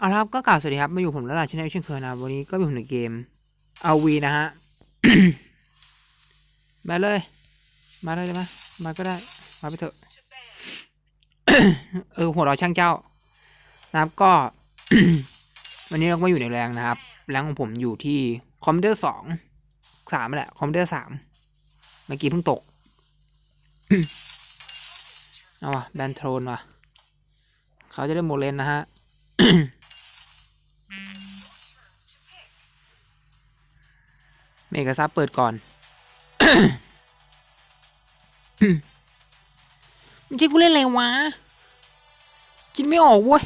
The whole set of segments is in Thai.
เอาละครับก็กล่าวสวัสดีครับมาอยู่ผมแล้วล่ะชแนลเช่นเคยนะวันนี้ก็อยู่ในเกมเอาวีนะฮะมาเลย มาเลยได้ไหมมาก็ได้ มาไปเถอะเออหัวเราช่างเจ้า นะครับก็ วันนี้เราก็มาอยู่ในแรงนะครับแรงของผมอยู่ที่คอมพิวเตอร์สองสามแหละคอมพิวเตอร์สามเมื่อกี้เพิ่งตกเอาวะแบนโทรนว่ะเขาจะได้โมเลนนะฮะ เมกาซับเปิดก่อนไม่ใช่กูเล่นอะไรวะคิดไม่ออกเว้ย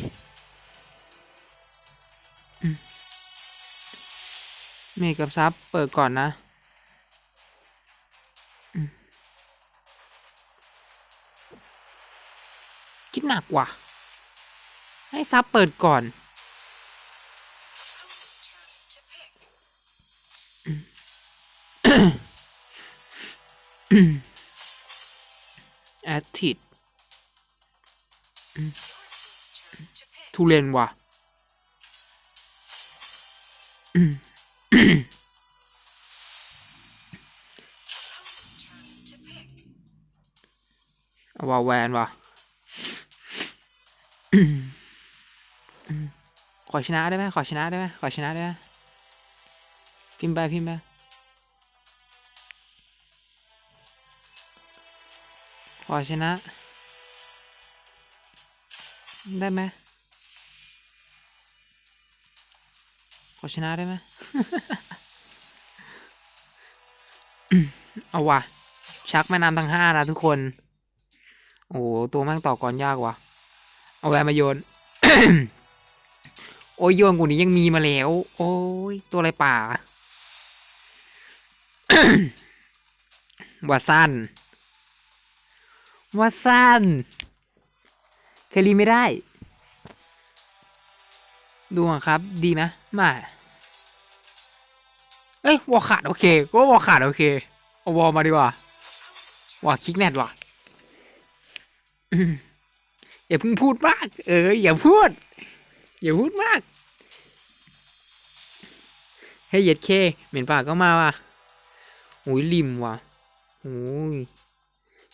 เมกาซับเปิดก่อนนะคิดหนักว่ะ ให้ซับเปิดก่อน แอดทิดทุเรียนว่ะอืมเอาว่าแวนว่ะขอชนะได้ไหมขอชนะได้ไหมขอชนะได้ไหมพิมพ์ไปพิมพ์ไป ขอชนะ ได้ไหมขอชนะได้ไหมเอาว่ะ ชักแม่น้ำทั้งห้านะทุกคน โอ้ตัวแม่งต่อกรยากว่ะ เอาแวนมาโยน โอ้ยโยนกูนี้ยังมีมาแล้ว โอ้ย ตัวอะไรป่าว่าสั้น ว่าสั้นเคลีไม่ได้ ดูก่อนครับ ดีไหมม่เอ้ยวอลขาดโอเคก็วอลขาดโอเค เอาวอลมาดีกว่าวอลคิกแนทว่ะอย่าเพิ่งพูดมาก เอออย่าพูด อย่าพูดมากให้เหย็ดเคเหม็นปากก็มาว่ะโอ้ยริมว่ะโอ้ย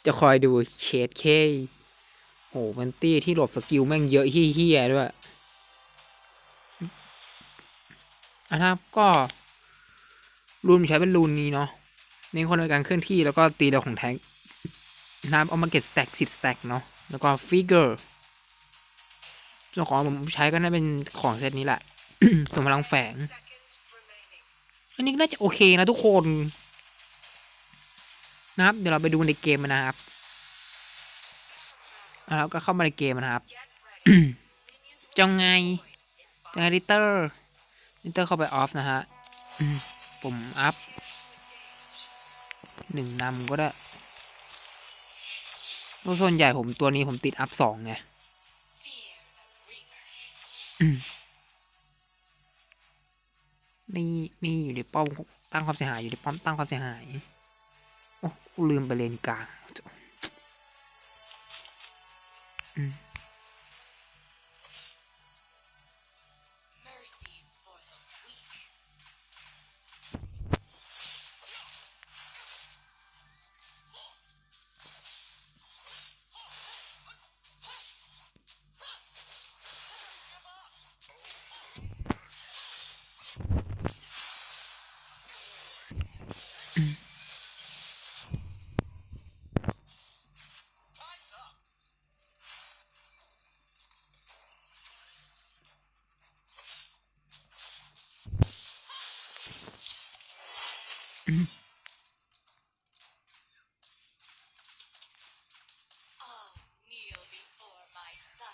จะคอยดูเชดเคโหมันตี้ที่หลบสกิลแม่งเยอะเฮี้ยๆด้วยอันนะครับก็รูนใช้เป็นรูนนี้เนาะเน้นคนในการเคลื่อนที่แล้วก็ตีเดาของแทงค์นะครับเอามาเก็บสแต็กสิบสแต็กเนาะแล้วก็ฟิกเกอร์ส่วนของผมใช้ก็น่าเป็นของเซตนี้แหละส่วนพลังแฝง อันนี้น่าจะโอเคนะทุกคน นะครับ เดี๋ยวเราไปดูในเกมกันนะครับแล้วก็เข้ามาในเกมนะครับจังไงจังไงดิเตอร์ดิเตอร์เข้าไปออฟนะฮะอืมผมอัพหนึ่งนำก็ได้โดยส่วนใหญ่ผมตัวนี้ผมติดอัพสองไงนี่นี่อยู่ในป้อมตั้งความเสียหายอยู่ในป้อมตั้งความเสียหาย โอ้กูลืมไปเลนกลาง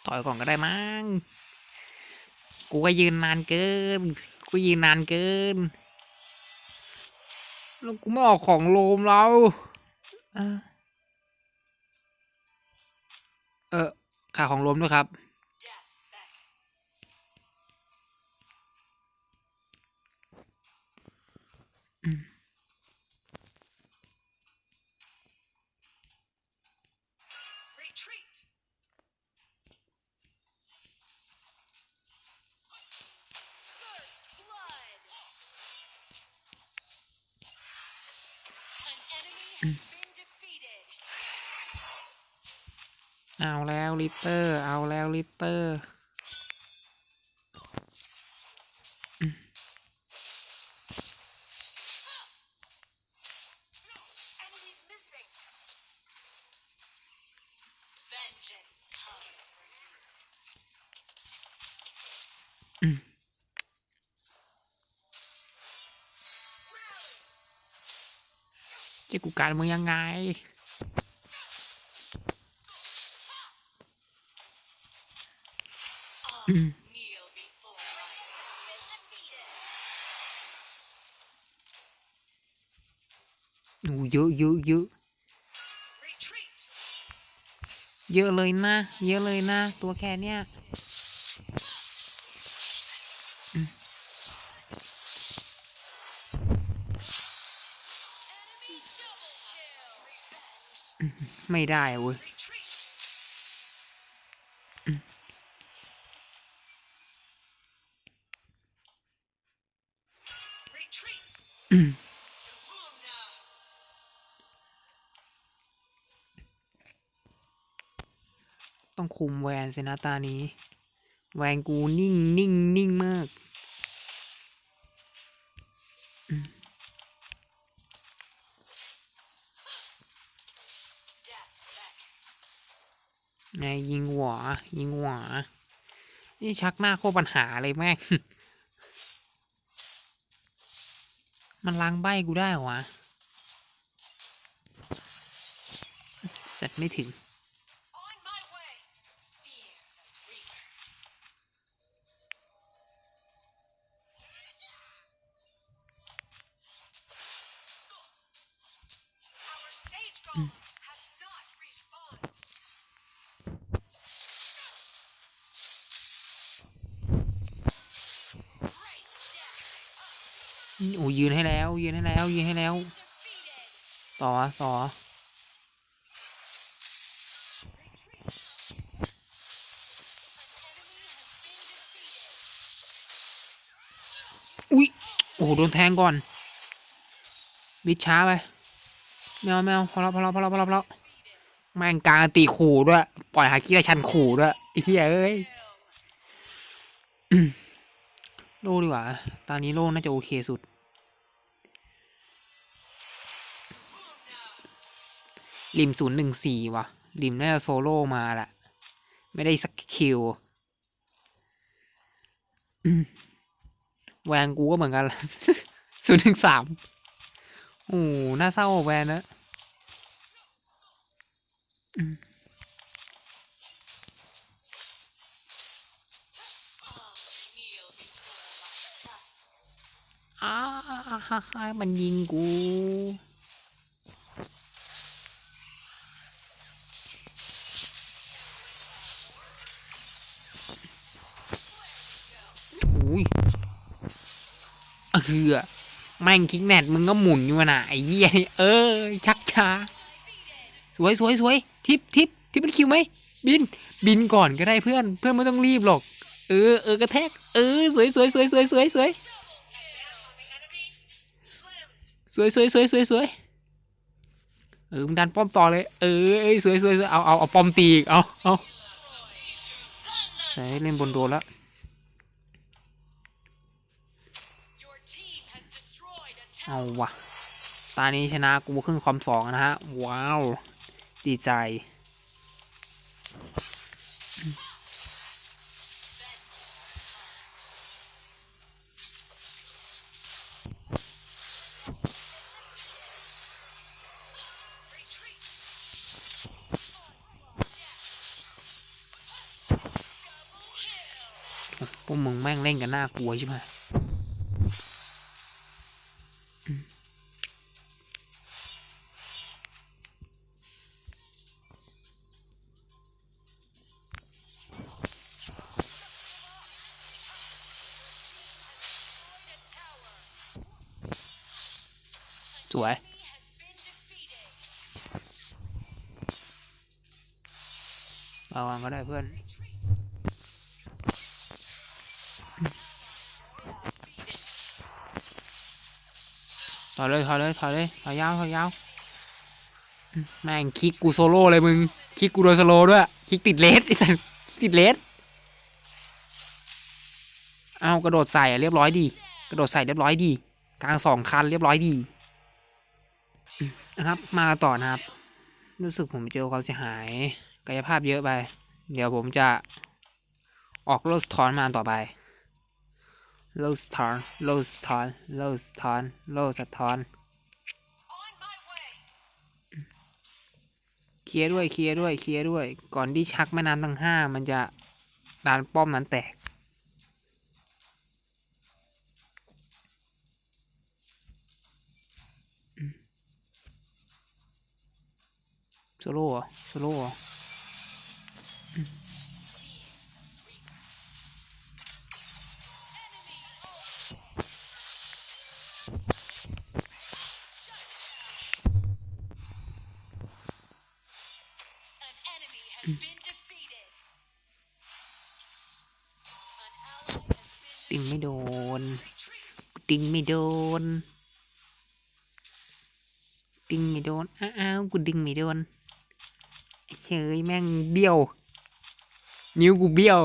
ต่อยก่อนก็ได้มั้ง กูก็ยืนนานเกิน กูยืนนานเกิน แล้วกูไม่ออกของโลมเราอะเออขาของโลมด้วยครับ เอาแล้วลิเตอร์ เอาแล้วลิเตอร์จะกูการมึงยังไง All kneel before my been defeated. โอ้เยอะเยอะเยอะ Retreat. เยอะเลยนะเยอะเลยนะตัวแค่เนี้ย Enemy double kill. Revenge. ไม่ได้เว้ย คุมแวนสินะตานี้ แวนกูนิ่งนิ่งนิ่งมากไงยิงหัวยิงหัวนี่ชักหน้าโคปัญหาเลยแม่ง มันล้างใบกูได้เหรอวะเสร็จไม่ถึง โอ้ยืนให้แล้ว ยืนให้แล้ว ยืนให้แล้ว ต่อต่ออุ้ยโอ้โหโดนแทงก่อนลิดช้าไปแมวแมวพอแล้วพอแล้วพอแล้วพอแล้วพอแล้วแม่งกลางตีขู่ด้วย ปล่อยหาคิราชันขู่ด้วยไอ้เหี้ยเอ้ย โล่ดีกว่า ตอนนี้โล่น่าจะโอเคสุด ริมศูนย์หนึ่งสี่ว่ะ ริมน่าจะโซโล่มาแหละ ไม่ได้สักคิว แวนกูก็เหมือนกันศูนย์ถึงสามโอ้ น่าเศร้าแวนนะ อ้ามันยิงกูอุ้ยเออแม่งคิกแนทมึงก็หมุนอยู่นะไอ้เหี้ยนี่เออ ชักช้า สวยสวยสวยทิปทิปทิปเป็นคิวไหม บิน บินก่อนก็ได้เพื่อน เพื่อนไม่ต้องรีบหรอก เออเออกระแทก เออ สวยสวยสวยสวยสวยสวย สวยสวยสวยสวยสวยเออมึงดันป้อมต่อเลย เออสวยสวยสวยเอาเอาเอาป้อมตีอีกเอาเอาใส่เล่นบนโดนแล้วเอาวะตานี้ชนะกูครึ่งคอมสองนะฮะ ว้าว ดีใจ พวกมึงแม่งเล่นกันน่ากลัวใช่ไหมสวยเอาวางก็ได้เพื่อน ถอยเลยถอยเลยถอยเลยถอยยาวถอยยาวแม่งคิกกูโซโล่เลยมึงคิกกูโดนสโลว์ด้วยคลิกติดเลสไอ้สัสคลิกติดเลสเอากระโดดใส่อะเรียบร้อยดี กระโดดใส่เรียบร้อยดี กลางสองคันเรียบร้อยดีนะครับ มาต่อนะครับ รู้สึกผมเจอความเสียหาย กายภาพเยอะไป เดี๋ยวผมจะออกโลสทอนมาต่อไป โลสทอนโลสทอนโลสทอนโลสทอนเคลียร์ด้วยเคลียร์ด้วยเคลียร์ด้วย ก่อนที่ชักแม่น้ำทั้งห้ามันจะดานป้อมนั้นแตก โซโล่เหรอโซโล่ ติงไม่โดน ติงไม่โดน ติงไม่โดน อ้าวกูดึงไม่โดนเฉยแม่งเบี้ยว นิ้วกูเบี้ยว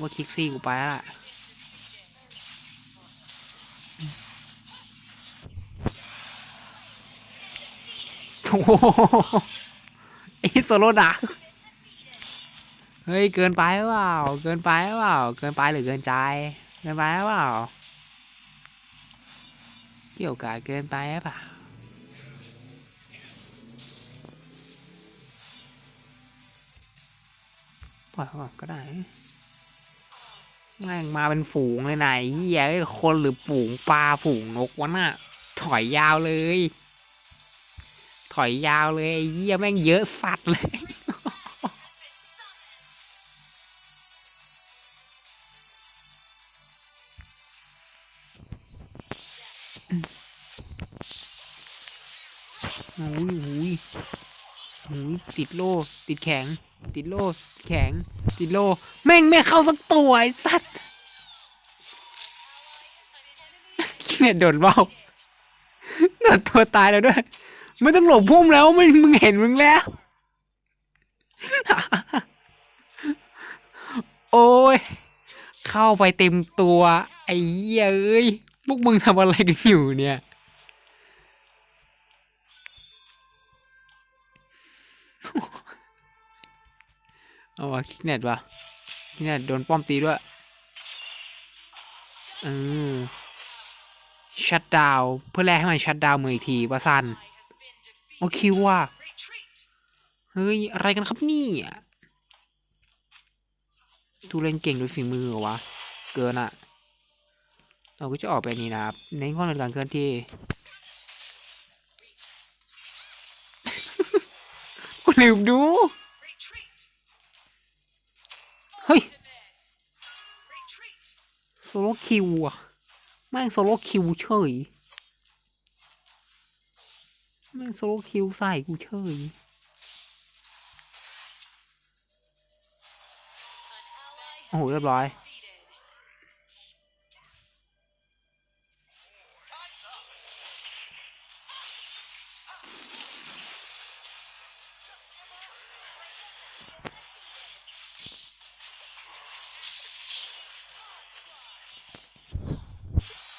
ว่าคิกซี่กูไปแล้วล่ะ โอ้โหไอ้โซโลดักเฮ้ย เกินไปหรือเปล่า เกินไปหรือเปล่า เกินไปหรือเกินใจ เกินไปหรือเปล่าที่โอกาสเกินไปหรือเปล่าปล่อยเขาก่อนก็ได้แม่งมาเป็นฝูงเลยไอ้เหี้ยคนหรือฝูงปลาฝูงนกวะน่ะ ถอยยาวเลย ถอยยาวเลยเหี้ยแม่งเยอะสัตว์เลยโอ้ยโอ้ยโอ้ยติดโล่ ติดแข็ง ติดโล่ติดแข็ง ติดโล่ แม่งไม่เข้าสักตัวไอ้สัตว์เนี่ยโดนเบ้าโดนตัวตายแล้วด้วย ไม่ต้องหลบพุ่มแล้วมึงมึงเห็นมึงแล้ว โอ้ย เข้าไปเต็มตัว ไอ้เหี้ยเอ้ยพวกมึงทำอะไรกันอยู่เนี่ย เอาวะคิกเน็ตวะคิกเน็ตโดนป้อมตีด้วยเออชัดดาวเพื่อแลกให้มันชัดดาวมืออีกทีว่าซัน โอคิวว่ะเฮ้ย อะไรกันครับนี่ยทูเล่นเก่งด้วยฝีมือเหรอวะ เกินอะเราก็จะออกไปนี้นะครับเน้นข้อในการเคลื่อนที่ กูลืมดู เฮ้ยโซโลคิวอะแม่งโซโลคิวเฉย ม่งโซโลคิวใส่กูเฉยโอ้โห เรียบร้อย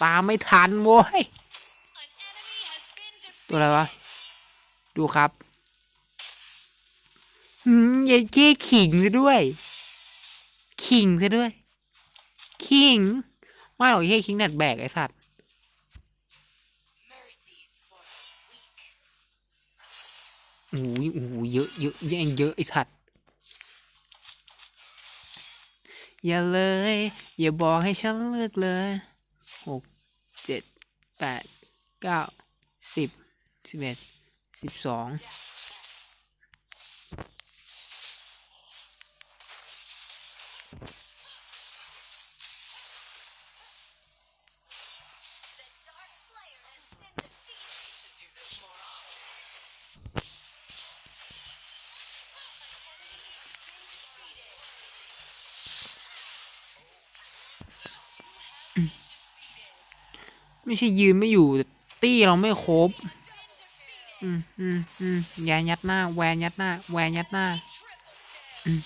ตามไม่ทันโว้ย ตัวอะไรวะ ดูครับหืมยายเก้ขิงซะด้วย ขิงซะด้วย ขิง ไม่หรอกเฮ้ยคิงแนดแบกไอ้สัตว์ Mercies for the weak. โอ้ยโอ้ยเยอะเยอะแย่งเยอะไอ้สัตว์ อย่าเลย อย่าบอกให้ฉันเลิกเลยหกเจ็ดแปดเก้าสิบสิบเอ็ด สิบสองไม่ใช่ยืนไม่อยู่ ตี้เราไม่ครบ อืมอืมอืมแย่ยัดหน้า แวยัดหน้า แวยัดหน้า อืม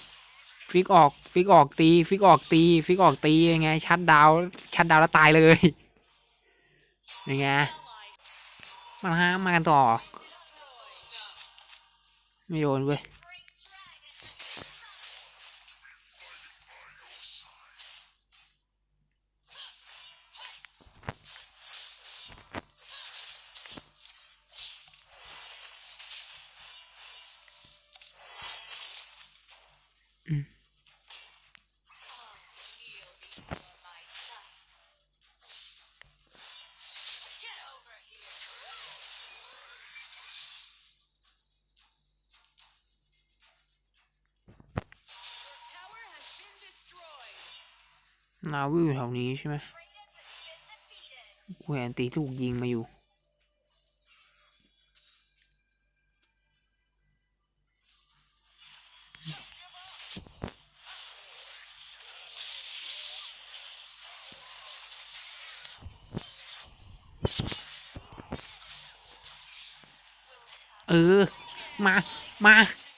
ฟิกออก ฟิกออกตี ฟิกออกตี ฟิกออกตียังไง ชัดดาวชัดดาวแล้วตายเลยยังไงมาฮะมากันต่อ ไม่โดนเว้ย นาวิวอยู่แถวนี้ใช่ไหมกูเห็นตีถูกยิงมาอยู่เออ มา มา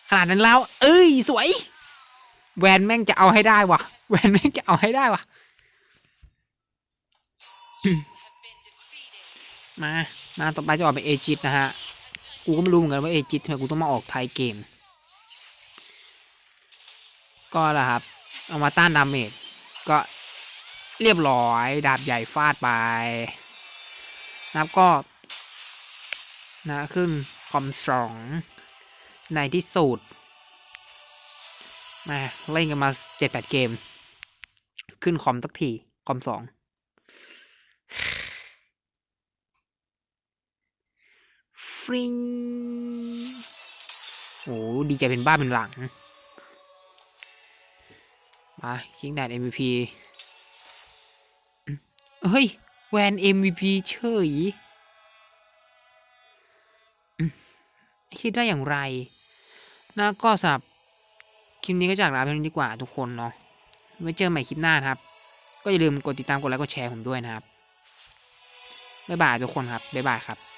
ขนาดนั้นแล้ว เอ้ย สวย แวนแม่งจะเอาให้ได้วะแวนแม่งจะเอาให้ได้วะ มา มาต่อไปจะออกเป็นเอจิตนะฮะ กูก็ไม่รู้เหมือนกันว่าเอจิตทำไมกูต้องมาออกไทยเกม ก็แหละครับ เอามาต้านดาเมจ ก็เรียบร้อย ดาบใหญ่ฟาดไปนับก็ นะขึ้นคอมสอง ในที่สุดมาเล่นกันมาเจ็ดแปดเกม ขึ้นคอมสักที คอมสอง ฟริงโอ้ดีใจเป็นบ้าเป็นหลัง มาคิงแดด MVP เฮ้ย แวน MVP เฉยอืมคิดได้อย่างไรนะก็สำหรับคลิปนี้ก็จากลาไปนี้ดีกว่าทุกคนเนาะ ไว้เจอใหม่คลิปหน้าครับ ก็อย่าลืมกดติดตามกดไลค์กดแชร์ผมด้วยนะครับ บ๊ายบายทุกคนครับ บ๊ายบายครับ